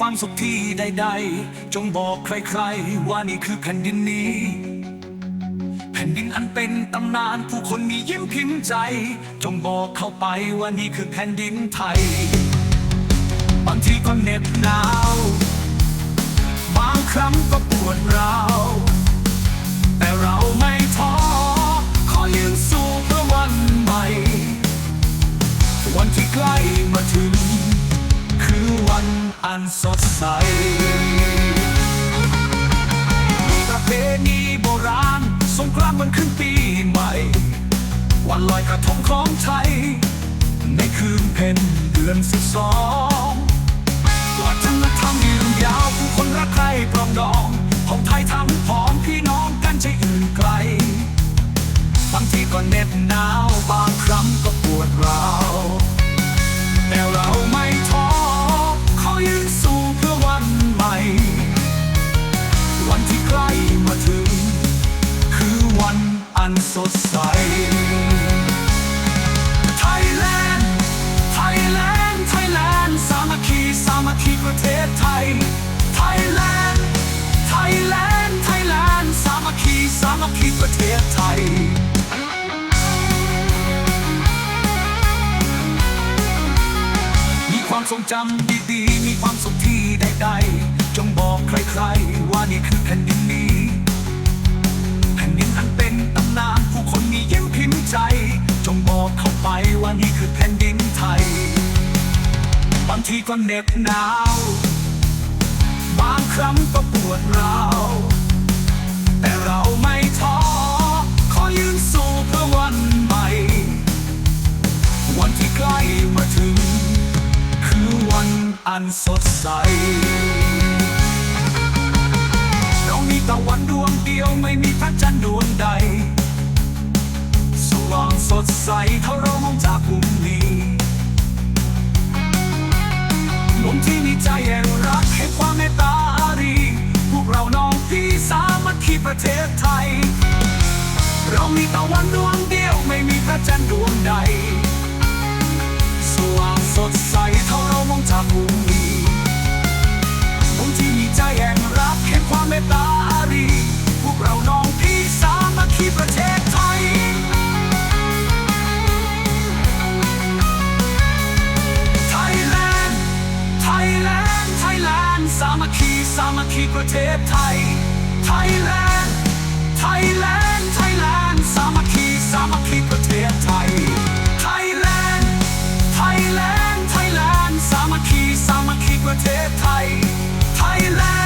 ความสุขที่ใดๆ จงบอกใครๆ ว่านี่คือแผ่นดินนี้ แผ่นดินอันเป็นตำนานผู้คนมียิ้มพิมพ์ใจ จงบอกเข้าไปว่านี่คือแผ่นดินไทย บางทีก็เหน็บหนาว บางครั้งก็ปวดร้าว อันสดใส ประเพณีโบราณสงกรานต์วันขึ้นปีใหม่ วันลอยกระทงของไทย ในคืนเพ็ญเดือนสิบสองวัฒนธรรมยืนยาวผู้คนรักใครปรองดองของไทยทั้งผองพี่น้องกันใจอื่นไกล บางทีก็เหน็บหนาว บางครั้งก็ปวดร้าวแต่เราไม่ท้อ อันสดใส ไทยแลนด์ ไทยแลนด์ ไทยแลนด์ สามัคคี สามัคคีประเทศไทย ไทยแลนด์ ไทยแลนด์ ไทยแลนด์ สามัคคี สามัคคีประเทศไทยมีความทรงจำดีๆ มีความสุขที่ใดๆจงบอกใครๆ ว่านี่คือแผ่นดินนี้ ว่านี่คือแผ่นดินไทย บางทีก็เหน็บหนาว บางครั้งก็ปวดร้าวแต่เราไม่ท้อ ขอยืนสู้เพื่อวันใหม่ วันที่ใกล้มาถึง คือวันอันสดใสเรามีตะวันดวงเดียวไม่มีพระจันทร์ดวงใดสว่างสดใสเท่าเร ประเทศไทย เรามีตะวันดวงเดียวไม่มีพระจันทร์ดวงใด สว่างสดใสเท่าเรามองจากมุมนี้มุมที่มีใจแห่งรักแห่งความเมตตาอารี พวกเราน้องพี่สามัคคีประเทศไทยไทยแลนด์ไทยแลนด์ไทยแลนด์สามัคคีสามัคคีประเทศไทย ไทยแลนด์ ไทยแลนด์ ไทยแลนด์ สามัคคี สามัคคีประเทไทย ไทยแลนด์ ไทยแลนด์ ไทยแลนด์ สามัคคี สามัคคีประเทไทย ไทยแลนด์